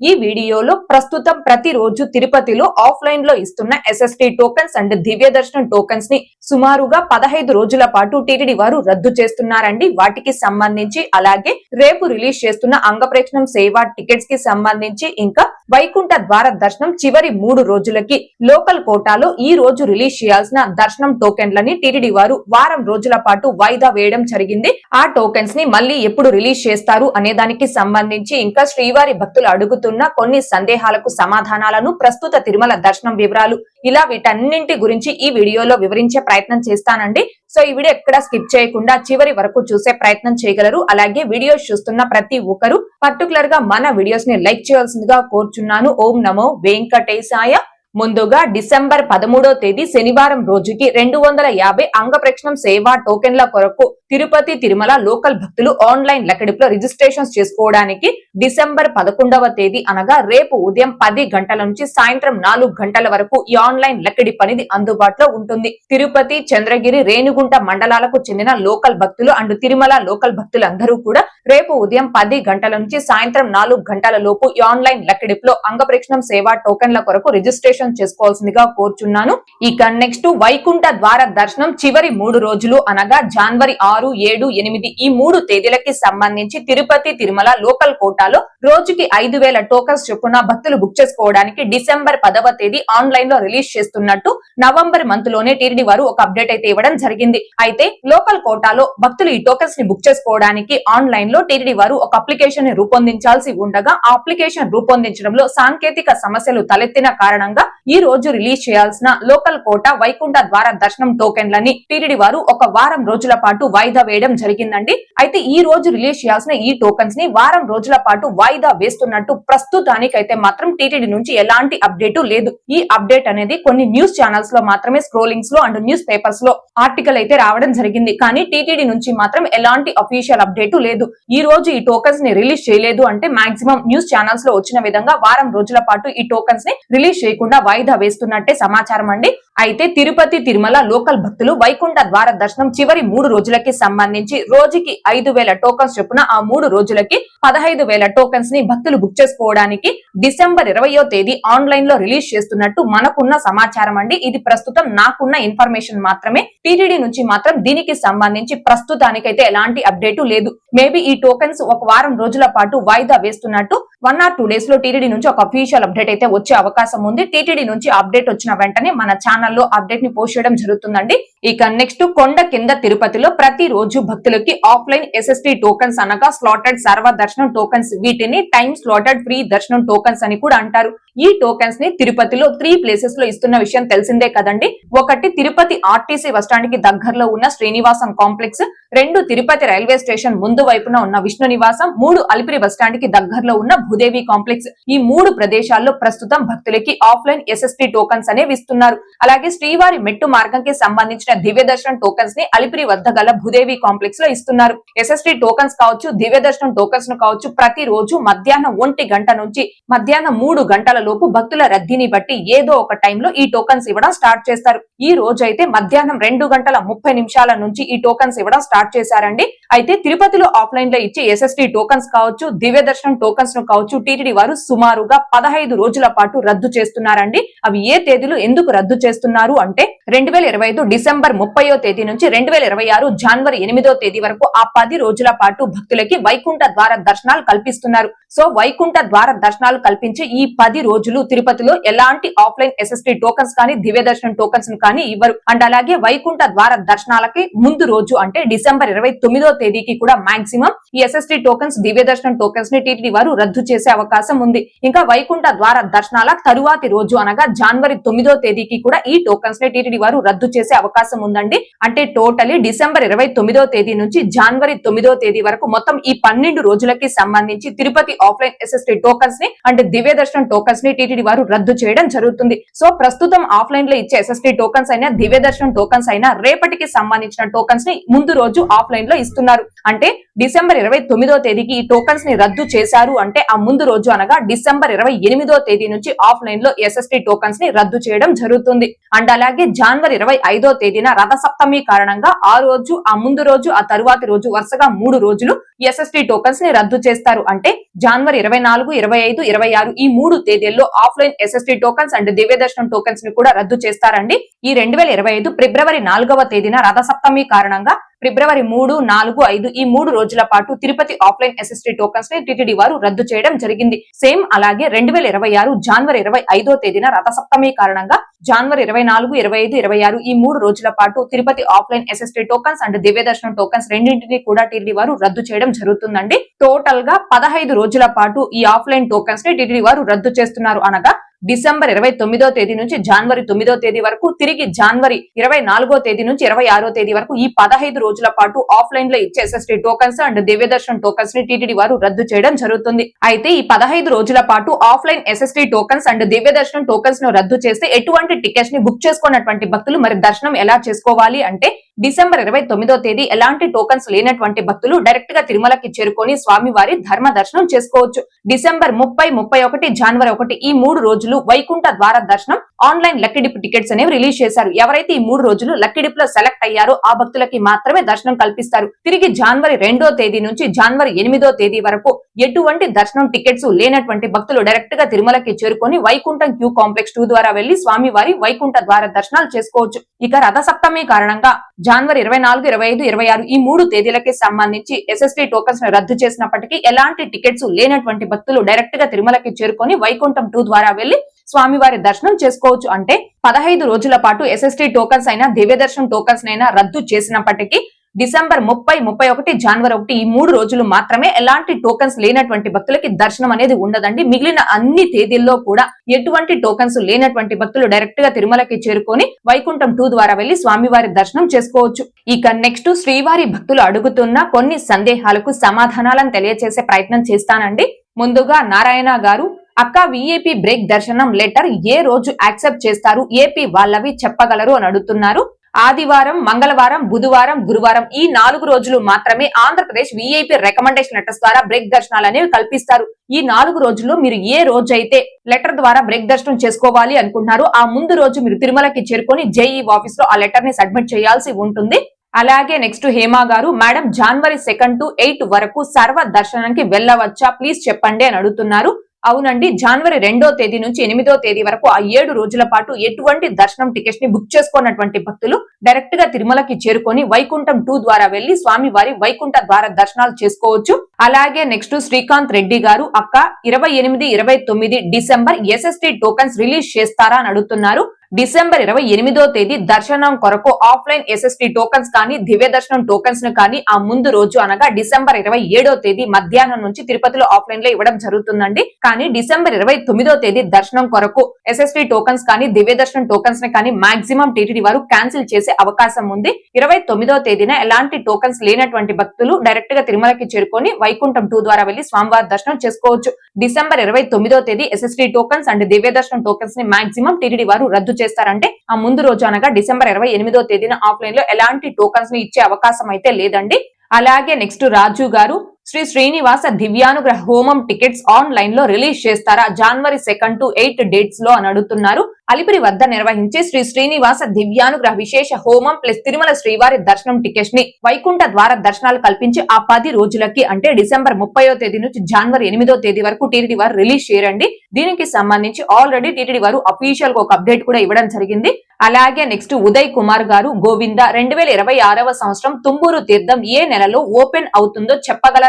ఈ వీడియోలో ప్రస్తుతం ప్రతిరోజు తిరుపతిలో ఆఫ్లైన్లో ఇస్తున్న ఎస్ఎస్టీ టోకెన్స్ అండ్ దివ్య దర్శనం టోకెన్స్ని సుమారుగా పదహైదు రోజుల పాటు టీటీడీ వారు రద్దు చేస్తున్నారండి. వాటికి సంబంధించి అలాగే రేపు రిలీజ్ చేస్తున్న అంగప్రేక్షణం సేవా టికెట్స్కి సంబంధించి ఇంకా వైకుంఠ ద్వార దర్శనం చివరి మూడు రోజులకి లోకల్ కోటాలో ఈ రోజు రిలీజ్ చేయాల్సిన దర్శనం టోకెన్లని టీటీడీ వారు వారం రోజుల పాటు వాయిదా వేయడం జరిగింది. ఆ టోకెన్స్ని మళ్ళీ ఎప్పుడు రిలీజ్ చేస్తారు అనే దానికి సంబంధించి ఇంకా శ్రీవారి భక్తులు అడుగుతున్నారు అడుగుతున్న కొన్ని సందేహాలకు సమాధానాలను ప్రస్తుత తిరుమల దర్శనం వివరాలు ఇలా వీటన్నింటి గురించి ఈ వీడియోలో వివరించే ప్రయత్నం చేస్తానండి. సో ఈ వీడియో ఎక్కడ స్కిప్ చేయకుండా చివరి వరకు చూసే ప్రయత్నం చేయగలరు. అలాగే వీడియోస్ చూస్తున్న ప్రతి ఒక్కరు పర్టికులర్గా మన వీడియోస్ని లైక్ చేయాల్సిందిగా కోరుచున్నాను. ఓం నమో వెంకటేశాయ. ముందుగా డిసెంబర్ పదమూడో తేదీ శనివారం రోజుకి రెండు వందల యాభై అంగప్రక్షణం సేవా టోకెన్ల కొరకు తిరుపతి తిరుమల లోకల్ భక్తులు ఆన్లైన్ లెక్కడిపులో రిజిస్ట్రేషన్స్ చేసుకోవడానికి డిసెంబర్ పదకొండవ తేదీ అనగా రేపు ఉదయం పది గంటల నుంచి సాయంత్రం నాలుగు గంటల వరకు ఈ ఆన్లైన్ లెక్కడిప్ అనేది అందుబాటులో ఉంటుంది. తిరుపతి చంద్రగిరి రేణుగుంట మండలాలకు చెందిన లోకల్ భక్తులు అండ్ తిరుమల లోకల్ భక్తులందరూ కూడా రేపు ఉదయం పది గంటల నుంచి సాయంత్రం నాలుగు గంటల లోపు ఈ ఆన్లైన్ లెక్కడిప్లో అంగప్రక్షణం సేవా టోకెన్ల కొరకు రిజిస్ట్రేషన్ చేసుకోవాల్సిందిగా కోరుచున్నాను. ఇక నెక్స్ట్ వైకుంఠ ద్వార దర్శనం చివరి మూడు రోజులు అనగా జనవరి ఆరు ఏడు ఎనిమిది ఈ మూడు తేదీలకి సంబంధించి తిరుపతి తిరుమల లోకల్ కోటాలో రోజుకి ఐదు వేల టోకన్స్ చొప్పున భక్తులు బుక్ చేసుకోవడానికి డిసెంబర్ పదవ తేదీ ఆన్లైన్లో రిలీజ్ చేస్తున్నట్టు నవంబర్ మంత్లోనే టీడీ వారు ఒక అప్డేట్ అయితే ఇవ్వడం జరిగింది. అయితే లోకల్ కోటాలో భక్తులు ఈ టోకన్స్ని బుక్ చేసుకోవడానికి ఆన్లైన్లో టీడీ వారు ఒక అప్లికేషన్ని రూపొందించాల్సి ఉండగా ఆ అప్లికేషన్ రూపొందించడంలో సాంకేతిక సమస్యలు తలెత్తిన కారణంగా ఈ రోజు రిలీజ్ చేయాల్సిన లోకల్ కోట వైకుంఠ ద్వార దర్శనం టోకెన్లని టీటీడీ వారు ఒక వారం రోజుల పాటు వాయిదా వేయడం జరిగిందండి. అయితే ఈ రోజు రిలీజ్ చేయాల్సిన ఈ టోకెన్స్ని వారం రోజుల పాటు వాయిదా వేస్తున్నట్టు ప్రస్తుతానికైతే మాత్రం టీటీడీ నుంచి ఎలాంటి అప్డేట్ లేదు. ఈ అప్డేట్ అనేది కొన్ని న్యూస్ ఛానల్స్లో మాత్రమే స్క్రోలింగ్స్లో అండ్ న్యూస్ పేపర్స్లో ఆర్టికల్ అయితే రావడం జరిగింది. కానీ టీటీడీ నుంచి మాత్రం ఎలాంటి అఫీషియల్ అప్డేట్ లేదు. ఈ రోజు ఈ టోకన్స్ని రిలీజ్ చేయలేదు అంటే మాక్సిమం న్యూస్ ఛానల్స్లో వచ్చిన విధంగా వారం రోజుల పాటు ఈ టోకెన్స్ని రిలీజ్ చేయకుండా వాయిదా వేస్తున్నట్టే సమాచారం అండి. అయితే తిరుపతి తిరుమల లోకల్ భక్తులు వైకుంఠ ద్వార దర్శనం చివరి మూడు రోజులకి సంబంధించి రోజుకి ఐదు వేల టోకన్స్ చొప్పున ఆ మూడు రోజులకి పదహైదు వేల టోకన్స్ని భక్తులు బుక్ చేసుకోవడానికి డిసెంబర్ ఇరవయో తేదీ ఆన్లైన్లో రిలీజ్ చేస్తున్నట్టు మనకున్న సమాచారం అండి. ఇది ప్రస్తుతం నాకున్న ఇన్ఫర్మేషన్ మాత్రమే. టీటీడీ నుంచి మాత్రం దీనికి సంబంధించి ప్రస్తుతానికైతే ఎలాంటి అప్డేట్ లేదు. మేబీ ఈ టోకెన్స్ ఒక వారం రోజుల పాటు వాయిదా వేస్తున్నట్టు వన్ ఆర్ టూ డేస్లో టీటీడీ నుంచి ఒక అఫీషియల్ అప్డేట్ అయితే వచ్చే అవకాశం ఉంది. టీటీడీ నుంచి అప్డేట్ వచ్చిన వెంటనే మన ఛానల్లో అప్డేట్ని పోస్ట్ చేయడం జరుగుతుందండి. ఇక నెక్స్ట్ కొండ కింద తిరుపతిలో ప్రతి రోజు భక్తులకి ఆఫ్లైన్ ఎస్ఎస్టీ టోకన్స్ అనగా స్లాటెడ్ సర్వ దర్శనం టోకన్స్. వీటిని టైం స్లాటెడ్ ఫ్రీ దర్శనం టోకన్స్ అని కూడా అంటారు. ఈ టోకెన్స్ని తిరుపతిలో త్రీ ప్లేసెస్లో ఇస్తున్న విషయం తెలిసిందే కదండి. ఒకటి తిరుపతి ఆర్టీసీ బస్టాండ్కి దగ్గరలో ఉన్న శ్రీనివాసం కాంప్లెక్స్ రెండు తిరుపతి రైల్వే స్టేషన్ ముందు వైపున ఉన్న విష్ణు నివాసం మూడు అలిపిరి బస్టాండ్కి దగ్గరలో ఉన్న భూదేవి కాంప్లెక్స్. ఈ మూడు ప్రదేశాల్లో ప్రస్తుతం భక్తులకి ఆఫ్లైన్ ఎస్ఎస్టీ టోకన్స్ అనేవి ఇస్తున్నారు. అలాగే శ్రీవారి మెట్టు మార్గంకి సంబంధించిన దివ్య దర్శనం టోకన్స్ని అలిపిరి వద్ద గల భూదేవి కాంప్లెక్స్లో ఇస్తున్నారు ఎస్ఎస్టీ టోకన్స్ కావచ్చు దివ్య దర్శనం టోకన్స్ను కావచ్చు ప్రతి రోజు మధ్యాహ్నం ఒంటి గంట నుంచి మధ్యాహ్నం మూడు గంటల లోపు భక్తుల రద్దీని బట్టి ఏదో ఒక టైంలో ఈ టోకన్స్ ఇవ్వడం స్టార్ట్ చేస్తారు. ఈ రోజు అయితే మధ్యాహ్నం రెండు గంటల ముప్పై నిమిషాల నుంచి ఈ టోకన్స్ ఇవ్వడం స్టార్ట్ చేశారండి. అయితే తిరుపతిలో ఆఫ్లైన్లో ఇచ్చే ఎస్ఎస్టీ టోకన్స్ కావచ్చు దివ్య దర్శనం టోకన్స్ను కావచ్చు టీటీడీ వారు సుమారుగా పదహైదు రోజుల పాటు రద్దు చేస్తున్నారండి. అవి ఏ తేదీలు ఎందుకు రద్దు చేస్తున్నారు అంటే రెండు వేల ఇరవై ఐదు డిసెంబర్ ముప్పయో తేదీ నుంచి రెండు వేల ఇరవై ఆరు జనవరి ఎనిమిదో తేదీ వరకు ఆ పది రోజుల పాటు భక్తులకి వైకుంఠ ద్వార దర్శనాలు కల్పిస్తున్నారు. సో వైకుంఠ ద్వార దర్శనాలు కల్పించే ఈ పది రోజులు తిరుపతిలో ఎలాంటి ఆఫ్లైన్ ఎస్ఎస్టీ టోకన్స్ కానీ దివ్య దర్శనం టోకన్స్ కానీ ఇవ్వరు. అండ్ అలాగే వైకుంఠ ద్వార దర్శనాలకి ముందు రోజు అంటే డిసెంబర్ ఇరవై తొమ్మిదో తేదీకి కూడా మాక్సిమం ఈ ఎస్ఎస్టీ టోకన్స్ దివ్య దర్శనం టోకన్స్ని టీటీడీ వారు రద్దు చేసే అవకాశం ఉంది. ఇంకా వైకుంఠ ద్వార దర్శనాల తరువాతి రోజు అనగా జనవరి తొమ్మిదో తేదీకి కూడా ఈ టోకన్స్ని టీటీడీ వారు రద్దు చేసే అవకాశం ఉందండి. అంటే టోటలీ డిసెంబర్ ఇరవై తొమ్మిదో తేదీ నుంచి జనవరి తొమ్మిదో తేదీ వరకు మొత్తం ఈ పన్నెండు రోజులకి సంబంధించి తిరుపతి ఆఫ్లైన్ ఎస్ఎస్టీ టోకన్స్ని అంటే దివ్య దర్శనం టోకన్స్ని టీటీడీ వారు రద్దు చేయడం జరుగుతుంది. సో ప్రస్తుతం ఆఫ్లైన్లో ఇచ్చే ఎస్ఎస్టీ టోకన్స్ అయినా దివ్య దర్శనం టోకన్స్ అయినా రేపటికి సంబంధించిన టోకన్స్ని ముందు రోజు ఆఫ్లైన్లో ఇస్తున్నారు. అంటే డిసెంబర్ ఇరవై తొమ్మిదో తేదీకి ఈ టోకన్స్ని రద్దు చేశారు అంటే ఆ ముందు రోజు అనగా డిసెంబర్ ఇరవై ఎనిమిదో తేదీ నుంచి ఆఫ్లైన్లో ఎస్ఎస్టీ టోకన్స్ని రద్దు చేయడం జరుగుతుంది. అండ్ అలాగే జనవరి ఇరవై ఐదో తేదీన రథ సప్తమి కారణంగా ఆ రోజు ఆ ముందు రోజు ఆ తరువాతి రోజు వరుసగా మూడు రోజులు ఎస్ఎస్టీ టోకన్స్ని రద్దు చేస్తారు. అంటే జనవరి ఇరవై నాలుగు ఇరవై ఐదు ఇరవై ఆరు ఈ మూడు తేదీల్లో ఆఫ్లైన్ ఎస్ఎస్టీ టోకన్స్ అండ్ దివ్యదర్శనం టోకన్స్ని కూడా రద్దు చేస్తారండి. ఈ రెండు వేల ఇరవై ఐదు ఫిబ్రవరి నాలుగవ తేదీన రథ సప్తమి కారణంగా ఫిబ్రవరి మూడు నాలుగు ఐదు ఈ మూడు రోజుల పాటు తిరుపతి ఆఫ్లైన్ ఎస్ఎస్టీ టోకన్స్ని టిటిడి వారు రద్దు చేయడం జరిగింది. సేమ్ అలాగే రెండు వేల ఇరవై ఆరు జనవరి ఇరవై ఐదో తేదీన రథ సప్తమి కారణంగా జనవరి ఇరవై నాలుగు ఇరవై ఐదు ఇరవై ఆరు ఈ మూడు రోజుల పాటు Tirupati offline SST tokens and దివ్య దర్శనం టోకన్స్ రెండింటిని కూడా టిటిడి వారు రద్దు చేయడం జరుగుతుందండి. టోటల్గా పదహైదు రోజుల పాటు ఈ ఆఫ్లైన్ టోకన్స్ని టిటిడి వారు రద్దు చేస్తున్నారు అనగా డిసెంబర్ ఇరవై తొమ్మిదో తేదీ నుంచి జనవరి తొమ్మిదో తేదీ వరకు తిరిగి జనవరి ఇరవై నాలుగో తేదీ నుంచి ఇరవై ఆరో తేదీ వరకు ఈ పదహైదు రోజుల పాటు ఆఫ్లైన్లో ఇచ్చే ఎస్ఎస్టీ టోకన్స్ అండ్ దివ్యదర్శన్ టోకన్స్ని టీటీడీ వారు రద్దు చేయడం జరుగుతుంది. అయితే ఈ పదహైదు రోజుల పాటు ఆఫ్లైన్ ఎస్ఎస్టీ టోకన్స్ అండ్ దివ్యదర్శనం టోకన్స్ను రద్దు చేస్తే ఎటువంటి టికెట్స్ని బుక్ చేసుకున్నటువంటి భక్తులు మరి దర్శనం ఎలా చేసుకోవాలి అంటే డిసెంబర్ ఇరవై తొమ్మిదో తేదీ ఎలాంటి టోకన్స్ లేనటువంటి భక్తులు డైరెక్ట్గా తిరుమలకి చేరుకొని స్వామివారి ధర్మ దర్శనం చేసుకోవచ్చు. డిసెంబర్ ముప్పై ముప్పై ఒకటి జనవరి ఒకటి ఈ మూడు రోజులు వైకుంఠ ద్వార దర్శనం ఆన్లైన్ లక్కిడిప్ టికెట్స్ అనేవి రిలీజ్ చేశారు. ఎవరైతే ఈ మూడు రోజులు లక్కిడిప్లో సెలెక్ట్ అయ్యారో ఆ భక్తులకి మాత్రమే దర్శనం కల్పిస్తారు. తిరిగి జనవరి రెండో తేదీ నుంచి జనవరి ఎనిమిదో తేదీ వరకు ఎటువంటి దర్శనం టికెట్స్ లేనటువంటి భక్తులు డైరెక్ట్గా తిరుమలకి చేరుకొని వైకుంఠం క్యూ కాంప్లెక్స్ టూ ద్వారా వెళ్ళి స్వామివారి వైకుంఠ ద్వార దర్శనాలు చేసుకోవచ్చు. ఇక రథ సప్తమి కారణంగా జనవరి ఇరవై నాలుగు ఇరవై ఐదు ఇరవై ఆరు ఈ మూడు తేదీలకి సంబంధించి ఎస్ఎస్టీ టోకన్స్ రద్దు చేసినప్పటికీ ఎలాంటి టికెట్స్ లేనటువంటి భక్తులు డైరెక్ట్గా తిరుమలకి చేరుకొని వైకుంఠం టూ ద్వారా వెళ్ళి స్వామివారి దర్శనం చేసుకోవచ్చు అంటే పదహైదు రోజుల పాటు ఎస్ఎస్టీ టోకన్స్ అయినా దివ్య దర్శనం టోకన్స్ అయినా రద్దు చేసినప్పటికీ డిసెంబర్ ముప్పై ముప్పై ఒకటి జనవరి ఒకటి ఈ మూడు రోజులు మాత్రమే ఎలాంటి టోకన్స్ లేనటువంటి భక్తులకి దర్శనం అనేది ఉండదండి. మిగిలిన అన్ని తేదీల్లో కూడా ఎటువంటి టోకన్స్ లేనటువంటి భక్తులు డైరెక్ట్గా తిరుమలకి చేరుకొని వైకుంఠం టూ ద్వారా వెళ్ళి స్వామివారి దర్శనం చేసుకోవచ్చు. ఇక నెక్స్ట్ శ్రీవారి భక్తులు అడుగుతున్న కొన్ని సందేహాలకు సమాధానాలను తెలియజేసే ప్రయత్నం చేస్తానండి. ముందుగా నారాయణ గారు అక్క విఏపీ బ్రేక్ దర్శనం లెటర్ ఏ రోజు యాక్సెప్ట్ చేస్తారు? ఏపీ వాళ్ళవి చెప్పగలరు? అని అడుగుతున్నారు. ఆదివారం మంగళవారం బుధవారం గురువారం ఈ నాలుగు రోజులు మాత్రమే ఆంధ్రప్రదేశ్ విఐపి రికమెండేషన్ లెటర్స్ ద్వారా బ్రేక్ దర్శనాలు అనేవి కల్పిస్తారు. ఈ నాలుగు రోజుల్లో మీరు ఏ రోజు అయితే లెటర్ ద్వారా బ్రేక్ దర్శనం చేసుకోవాలి అనుకుంటున్నారో ఆ ముందు రోజు మీరు తిరుమలకి చేరుకొని జేఈ ఆఫీస్లో ఆ లెటర్ని సబ్మిట్ చేయాల్సి ఉంటుంది. అలాగే నెక్స్ట్ హేమా గారు madam January second to eight వరకు సర్వ దర్శనానికి వెళ్ళవచ్చా? ప్లీజ్ చెప్పండి అని అడుగుతున్నారు. అవునండి జనవరి రెండో తేదీ నుంచి ఎనిమిదో తేదీ వరకు ఆ ఏడు రోజుల పాటు ఎటువంటి దర్శనం టికెట్స్ని బుక్ చేసుకున్నటువంటి భక్తులు డైరెక్ట్గా తిరుమలకి చేరుకొని వైకుంఠం టూ ద్వారా వెళ్ళి స్వామి వారి వైకుంఠ ద్వార దర్శనాలు చేసుకోవచ్చు. అలాగే నెక్స్ట్ శ్రీకాంత్ రెడ్డి గారు అక్క ఇరవై ఎనిమిది ఇరవై తొమ్మిది డిసెంబర్ ఎస్ఎస్టీ టోకన్స్ రిలీజ్ చేస్తారా అని అడుగుతున్నారు. డిసెంబర్ ఇరవై ఎనిమిదో తేదీ దర్శనం కొరకు ఆఫ్లైన్ ఎస్ఎస్టి టోకన్స్ కానీ దివ్య దర్శనం టోకన్స్ను కానీ ఆ ముందు రోజు అనగా డిసెంబర్ ఇరవై ఏడో తేదీ మధ్యాహ్నం నుంచి తిరుపతిలో ఆఫ్లైన్లో ఇవ్వడం జరుగుతుందండి. కానీ డిసెంబర్ ఇరవై తొమ్మిదో తేదీ దర్శనం కొరకు ఎస్ఎస్టి టోకన్స్ కానీ దివ్య దర్శనం టోకన్స్ని కానీ మాక్సిమం టీటీడీ వారు క్యాన్సిల్ చేసే అవకాశం ఉంది. ఇరవై తొమ్మిదో తేదీన ఎలాంటి టోకన్స్ లేనటువంటి భక్తులు డైరెక్ట్గా తిరుమలకి చేరుకొని వైకుంఠం టూ ద్వారా వెళ్ళి స్వామివారి దర్శనం చేసుకోవచ్చు. డిసెంబర్ ఇరవై తొమ్మిదో తేదీ ఎస్ఎస్టి టోకన్స్ అండ్ దివ్య దర్శనం టోకన్స్ని మాక్సిమం టీటీడీ వారు రద్దు చేస్తారంటే ఆ ముందు రోజు అనగా డిసెంబర్ ఇరవై ఎనిమిదో తేదీన ఆఫ్లైన్లో ఎలాంటి టోకన్స్ని ఇచ్చే అవకాశం అయితే లేదండి. అలాగే నెక్స్ట్ రాజు గారు శ్రీ శ్రీనివాస దివ్యానుగ్రహ హోమం టికెట్స్ ఆన్లైన్లో రిలీజ్ చేస్తారా? జనవరి సెకండ్ టు ఎయిట్ డేట్స్లో అని అడుగుతున్నారు. అలిపిరి వద్ద నిర్వహించే శ్రీ శ్రీనివాస దివ్యానుగ్రహ విశేష హోమం ప్లస్ తిరుమల శ్రీవారి దర్శనం టికెట్స్ని వైకుంఠ ద్వార దర్శనాలు కల్పించి ఆ పది రోజులకి అంటే డిసెంబర్ ముప్పయో తేదీ నుంచి జనవరి ఎనిమిదో తేదీ వరకు టీటీడీ వారు రిలీజ్ చేయరండి దీనికి సంబంధించి ఆల్రెడీ టీటీడీ వారు అఫీషియల్గా ఒక అప్డేట్ కూడా ఇవ్వడం జరిగింది. అలాగే నెక్స్ట్ ఉదయ్ కుమార్ గారు గోవింద రెండు వేల ఇరవై ఆరవ సంవత్సరం తుంబూరు తీర్థం ఏ నెలలో ఓపెన్ అవుతుందో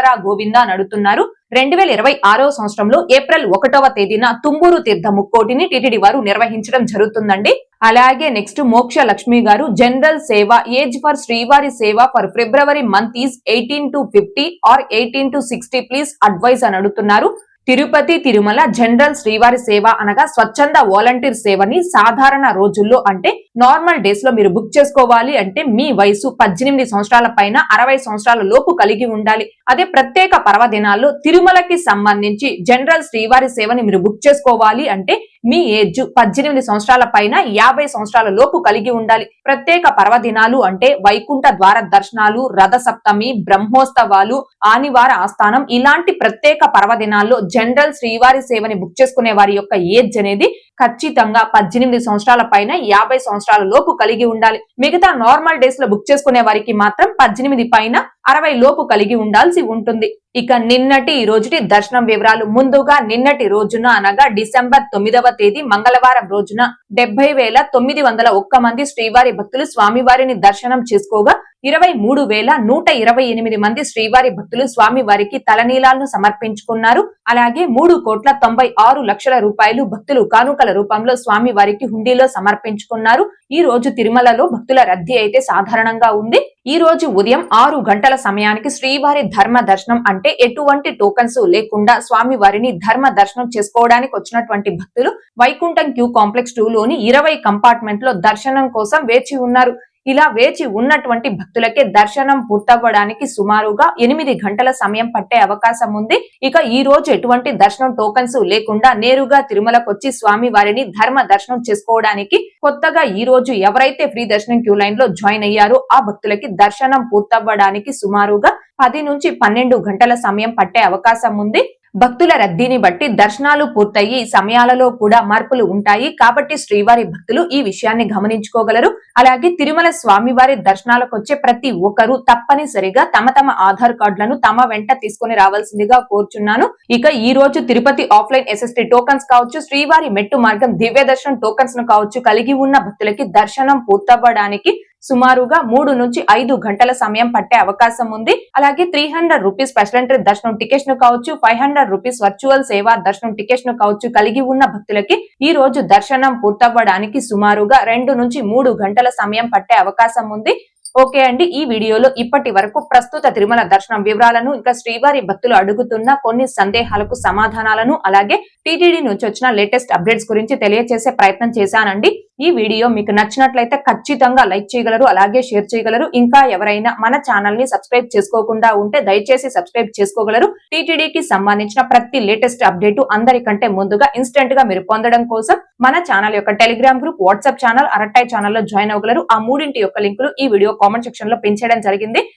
చెప్పగలరా గోవింద నడుతున్నారు రెండు వేల ఇరవై ఆరవ సంవత్సరంలో ఏప్రిల్ ఒకటవ తేదీన తుమ్మూరు తీర్థ ముక్కోటిని టిటిడి వారు నిర్వహించడం జరుగుతుందండి. అలాగే నెక్స్ట్ మోక్ష లక్ష్మి గారు జనరల్ సేవ ఏజ్ ఫర్ శ్రీవారి సేవ for February month is eighteen to fifty or eighteen to sixty please advise అని అడుగుతున్నారు. తిరుపతి తిరుమల జనరల్ శ్రీవారి సేవ అనగా స్వచ్ఛంద వాలంటీర్ సేవని సాధారణ రోజుల్లో అంటే నార్మల్ డేస్లో మీరు బుక్ చేసుకోవాలి అంటే మీ వయసు పద్దెనిమిది సంవత్సరాల పైన అరవై సంవత్సరాల లోపు కలిగి ఉండాలి. అదే ప్రత్యేక పర్వదినాల్లో తిరుమలకి సంబంధించి జనరల్ శ్రీవారి సేవని మీరు బుక్ చేసుకోవాలి అంటే మీ ఏజ్ పద్దెనిమిది సంవత్సరాల పైన యాభై సంవత్సరాల లోపు కలిగి ఉండాలి. ప్రత్యేక పర్వదినాలు అంటే వైకుంఠ ద్వార దర్శనాలు రథ సప్తమి బ్రహ్మోత్సవాలు ఆనివార ఆస్థానం ఇలాంటి ప్రత్యేక పర్వదినాల్లో జనరల్ శ్రీవారి సేవని బుక్ చేసుకునే వారి యొక్క ఏజ్ అనేది ఖచ్చితంగా పద్దెనిమిది సంవత్సరాల పైన యాభై సంవత్సరాల లోపు కలిగి ఉండాలి. మిగతా నార్మల్ డేస్లో బుక్ చేసుకునే వారికి మాత్రం పద్దెనిమిది పైన అరవై లోపు కలిగి ఉండాల్సి ఉంటుంది. ఇక నిన్నటి ఈ రోజుటి దర్శనం వివరాలు ముందుగా నిన్నటి రోజున అనగా డిసెంబర్ తొమ్మిదవ తేదీ మంగళవారం రోజున డెబ్బై వేల తొమ్మిది వందల ఒక్క మంది శ్రీవారి భక్తులు స్వామివారిని దర్శనం చేసుకోగా ఇరవై మూడు వేల నూట ఇరవై ఎనిమిది మంది శ్రీవారి భక్తులు స్వామి వారికి తలనీలాలను సమర్పించుకున్నారు. అలాగే మూడు కోట్ల తొంభై ఆరు లక్షల రూపాయలు భక్తులు కానుకల రూపంలో స్వామి వారికి హుండీలో సమర్పించుకున్నారు. ఈ రోజు తిరుమలలో భక్తుల రద్దీ అయితే సాధారణంగా ఉంది. ఈ రోజు ఉదయం ఆరు గంటల సమయానికి శ్రీవారి ధర్మ దర్శనం అంటే ఎటువంటి టోకన్స్ లేకుండా స్వామివారిని ధర్మ దర్శనం చేసుకోవడానికి వచ్చినటువంటి భక్తులు వైకుంఠం క్యూ కాంప్లెక్స్ టూ లోని ఇరవై కంపార్ట్మెంట్లో దర్శనం కోసం వేచి ఉన్నారు. ఇలా వేచి ఉన్నటువంటి భక్తులకే దర్శనం పూర్తవ్వడానికి సుమారుగా ఎనిమిది గంటల సమయం పట్టే అవకాశం ఉంది. ఇక ఈ రోజు ఎటువంటి దర్శనం టోకన్స్ లేకుండా నేరుగా తిరుమలకు వచ్చి స్వామి వారిని ధర్మ దర్శనం చేసుకోవడానికి కొత్తగా ఈ రోజు ఎవరైతే ఫ్రీ దర్శనం క్యూ లైన్లో జాయిన్ అయ్యారో ఆ భక్తులకి దర్శనం పూర్తవ్వడానికి సుమారుగా పది నుంచి పన్నెండు గంటల సమయం పట్టే అవకాశం ఉంది. భక్తుల రద్దీని బట్టి దర్శనాలు పూర్తయి సమయాలలో కూడా మార్పులు ఉంటాయి. కాబట్టి శ్రీవారి భక్తులు ఈ విషయాన్ని గమనించుకోగలరు. అలాగే తిరుమల స్వామివారి దర్శనాలకు వచ్చే ప్రతి ఒక్కరూ తప్పనిసరిగా తమ తమ ఆధార్ కార్డులను తమ వెంట తీసుకుని రావాల్సిందిగా కోరుచున్నాను. ఇక ఈ రోజు తిరుపతి ఆఫ్లైన్ ఎస్ఎస్టీ టోకన్స్ కావచ్చు శ్రీవారి మెట్టు మార్గం దివ్య దర్శనం టోకన్స్ను కావచ్చు కలిగి ఉన్న భక్తులకి దర్శనం పూర్తవ్వడానికి సుమారుగా మూడు నుంచి ఐదు గంటల సమయం పట్టే అవకాశం ఉంది. అలాగే three hundred rupees special entry దర్శనం టికెట్స్ను కావచ్చు ఫైవ్ హండ్రెడ్ రూపీస్ వర్చువల్ సేవా దర్శనం టికెట్స్ను కావచ్చు కలిగి ఉన్న భక్తులకి ఈ రోజు దర్శనం పూర్తవ్వడానికి సుమారుగా రెండు నుంచి మూడు గంటల సమయం పట్టే అవకాశం ఉంది. ఓకే అండి ఈ వీడియోలో ఇప్పటి వరకు ప్రస్తుత తిరుమల దర్శనం వివరాలను ఇంకా శ్రీవారి భక్తులు అడుగుతున్న కొన్ని సందేహాలకు సమాధానాలను అలాగే టీటీడీ నుంచి వచ్చిన లేటెస్ట్ అప్డేట్స్ గురించి తెలియజేసే ప్రయత్నం చేశానండి. ఈ వీడియో మీకు నచ్చినట్లయితే ఖచ్చితంగా లైక్ చేయగలరు అలాగే షేర్ చేయగలరు. ఇంకా ఎవరైనా మన ఛానల్ని సబ్స్క్రైబ్ చేసుకోకుండా ఉంటే దయచేసి సబ్స్క్రైబ్ చేసుకోగలరు. టీటీడీకి సంబంధించిన ప్రతి లేటెస్ట్ అప్డేట్ అందరికంటే ముందుగా ఇన్స్టెంట్గా మీరు పొందడం కోసం మన ఛానల్ యొక్క Telegram group WhatsApp channel Arattai ఛానల్లో జాయిన్ అవ్వగలరు. ఆ మూడింటి యొక్క లింకులు ఈ వీడియో కామెంట్ సెక్షన్లో పెంచడం జరిగింది.